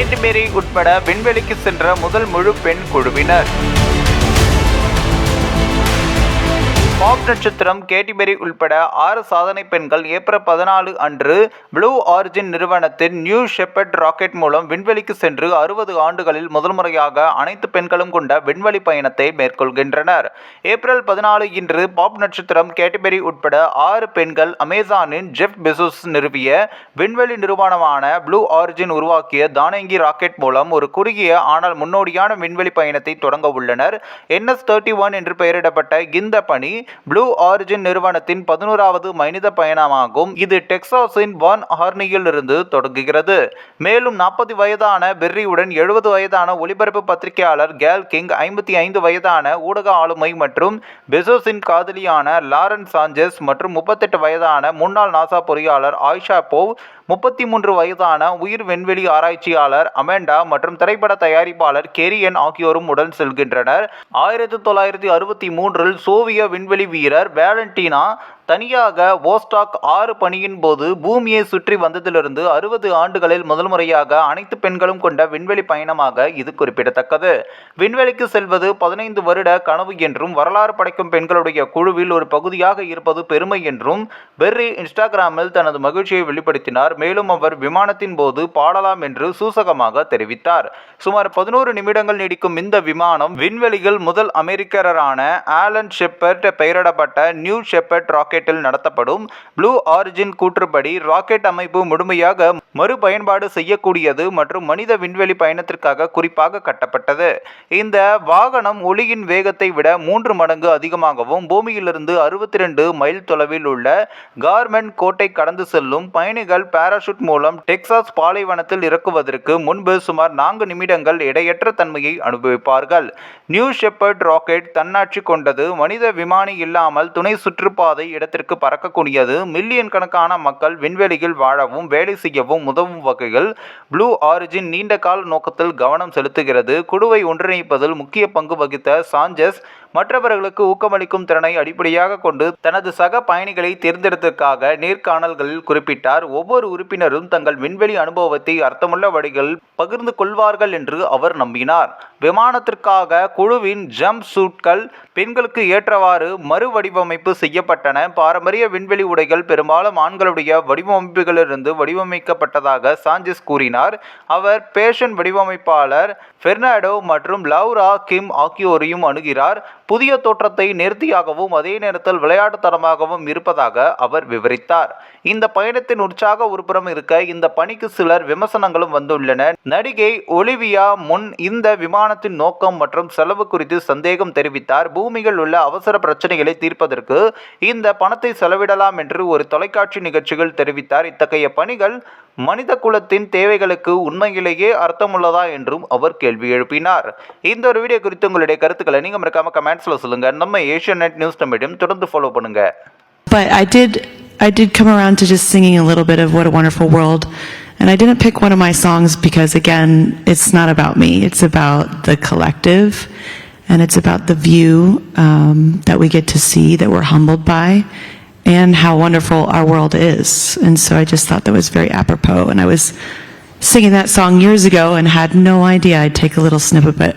Candy மேரி உட்பட விண்வெளிக்கு சென்ற முதல் முழு பெண் குழுவினர். பாப் நட்சத்திரம் கேட்டிபெரி உள்பட ஆறு சாதனை பெண்கள் ஏப்ரல் பதினாலு அன்று ப்ளூ ஆரிஜின் நிறுவனத்தின் நியூ ஷெப்பர்ட் ராக்கெட் மூலம் விண்வெளிக்கு சென்று அறுபது ஆண்டுகளில் முதல் முறையாக அனைத்து பெண்களும் கொண்ட விண்வெளி பயணத்தை மேற்கொள்கின்றனர். ஏப்ரல் பதினாலு இன்று பாப் நட்சத்திரம் கேட்டிபெரி உட்பட ஆறு பெண்கள் அமேசானின் ஜெஃப் பெசோஸ் நிறுவிய விண்வெளி நிறுவனமான ப்ளூ ஆரிஜின் உருவாக்கிய தானங்கி ராக்கெட் மூலம் ஒரு குறுகிய ஆனால் முன்னோடியான விண்வெளி பயணத்தை தொடங்க உள்ளனர். என்எஸ் தேர்ட்டி ஒன் என்று பெயரிடப்பட்ட இந்த பணி ப்ளூ ஆரிஜின் நிறுவனத்தின் பதினோராவது மனித பயணமாகும். இது டெக்சாஸின் வான் ஹார்னியில் இருந்து தொடங்குகிறது. மேலும் நாற்பது வயதான பெர்ரியுடன் எழுபது வயதான ஒலிபரப்பு பத்திரிகையாளர் கேல் கிங் ஐம்பத்தி ஐந்து வயதான ஊடக ஆளுமை மற்றும் பெசோஸின் காதலியான லாரன் சாஞ்சஸ் மற்றும் முப்பத்தெட்டு வயதான முன்னாள் நாசா பொறியாளர் ஆயிஷா போவ் முப்பத்தி மூன்று வயதான உயிர் விண்வெளி ஆராய்ச்சியாளர் அமெண்டா மற்றும் திரைப்பட தயாரிப்பாளர் கெரியன் ஆகியோரும் உடன் செல்கின்றனர். ஆயிரத்தி தொள்ளாயிரத்தி அறுபத்தி மூன்றில் சோவிய விண்வெளி வீரர் வேலண்டினா தனியாக வோஸ்டாக் ஆறு பணியின் போது பூமியை சுற்றி வந்ததிலிருந்து அறுபது ஆண்டுகளில் முதல் முறையாக அனைத்து பெண்களும் கொண்ட விண்வெளி பயணமாக இது குறிப்பிடத்தக்கது. விண்வெளிக்கு செல்வது பதினைந்து வருட கனவு என்றும் வரலாறு படைக்கும் பெண்களுடைய குழுவில் ஒரு பகுதியாக இருப்பது பெருமை என்றும் பெர்ரி இன்ஸ்டாகிராமில் தனது மகிழ்ச்சியை வெளிப்படுத்தினார். மேலும் அவர் விமானத்தின் போது பாடலாம் என்று சூசகமாக தெரிவித்தார். சுமார் பதினோரு நிமிடங்கள் நீடிக்கும் இந்த விமானம் விண்வெளியில் முதல் அமெரிக்கரான ஆலன் ஷெப்பர்ட் பெயரிடப்பட்ட நியூ ஷெப்பர்ட் ராக்கெட் ராக்கெட்டில் நடத்தப்படும் ப்ளூ ஆரிஜின் கூற்றுப்படி ராக்கெட் அமைப்பு முழுமையாக மறுபயன்பாடு செய்யக்கூடியது மற்றும் மனித விண்வெளி பயணத்திற்காக குறிப்பாக கட்டப்பட்டது. இந்த வாகனம் ஒளியின் வேகத்தை விட மூன்று மடங்கு அதிகமாகவும் பூமியிலிருந்து அறுபத்தி ரெண்டு மைல் தொலைவில் உள்ள கார்மெண்ட் கோட்டை கடந்து செல்லும் பயணிகள் பாராசூட் மூலம் டெக்சாஸ் பாலைவனத்தில் இறக்குவதற்கு முன்பு சுமார் நான்கு நிமிடங்கள் எடையற்ற தன்மையை அனுபவிப்பார்கள். நியூ ஷெப்பர்ட் ராக்கெட் தன்னாட்சி கொண்டது. மனித விமானி இல்லாமல் துணை சுற்றுப்பாதை இடத்திற்கு பறக்கக்கூடியது. மில்லியன் கணக்கான மக்கள் விண்வெளியில் வாழவும் வேலை செய்யவும் உதவும் வகையில் ப்ளூ ஆரிஜின் நீண்ட கால நோக்கத்தில் கவனம் செலுத்துகிறது. குழுவை ஒன்றிணைப்பதில் முக்கிய பங்கு வகித்த சாஞ்சஸ் மற்றவர்களுக்கு ஊக்கமளிக்கும் திறனை அடிப்படையாக கொண்டு தனது சக பயணிகளை தேர்ந்தெடுத்ததற்காக நேர்காணல்களில் குறிப்பிட்டார். ஒவ்வொரு உறுப்பினரும் தங்கள் விண்வெளி அனுபவத்தை அர்த்தமுள்ள வழிகளில் பகிர்ந்து கொள்வார்கள் என்று அவர் நம்பினார். விமானத்திற்காக குழுவின் ஜம்ப் சூட்கள் பெண்களுக்கு ஏற்றவாறு மறுவடிவமைப்பு செய்யப்பட்டன. பாரம்பரிய விண்வெளி உடைகள் பெரும்பாலும் ஆண்களுடைய வடிவமைப்புகளிலிருந்து வடிவமைக்கப்பட்டதாக சாஞ்சஸ் கூறினார். அவர் பேஷன் வடிவமைப்பாளர் பெர்னாடோ மற்றும் லவ்ரா கிம் ஆகியோரையும் அணுகிறார். புதிய தோற்றத்தை நேர்த்தியாகவும் அதே நேரத்தில் விளையாட்டுத்தனமாகவும் இருப்பதாக அவர் விவரித்தார். இந்த பயணத்தின் உற்சாக ஒருபுறம் இருக்க இந்த பணிக்கு சிலர் விமர்சனங்களும் வந்துள்ளன. நடிகை ஒலிவியா முன் இந்த விமானத்தின் நோக்கம் மற்றும் செலவு குறித்து சந்தேகம் தெரிவித்தார். பூமியில் உள்ள அவசர பிரச்சனைகளை தீர்ப்பதற்கு இந்த பணத்தை செலவிடலாம் என்று ஒரு தொலைக்காட்சி நிகழ்ச்சியில் தெரிவித்தார். இத்தகைய பணிகள் மனித குலத்தின் தேவைகளுக்கு உண்மையிலேயே அர்த்தமுள்ளதா என்றும் அவர் கேள்வி எழுப்பினார் இந்த ஒரு வீடியோ குறித்து உங்களுடைய கருத்துக்களை நீங்கள் மறக்காம கமெண்ட்ஸில் சொல்லுங்க நம்ம ஏஷியன் நெட் நியூஸ் தமிழையும் தொடர்ந்து ஃபாலோ பண்ணுங்க But I did, I did come around to just singing a little bit of What a Wonderful World. And I didn't pick one of my songs because, again, it's not about me. It's about the collective. And it's about the view um, that we get to see, that we're humbled by, and how wonderful our world is. And so I just thought that was very apropos. And I was singing that song years ago and had no idea I'd take a little snippet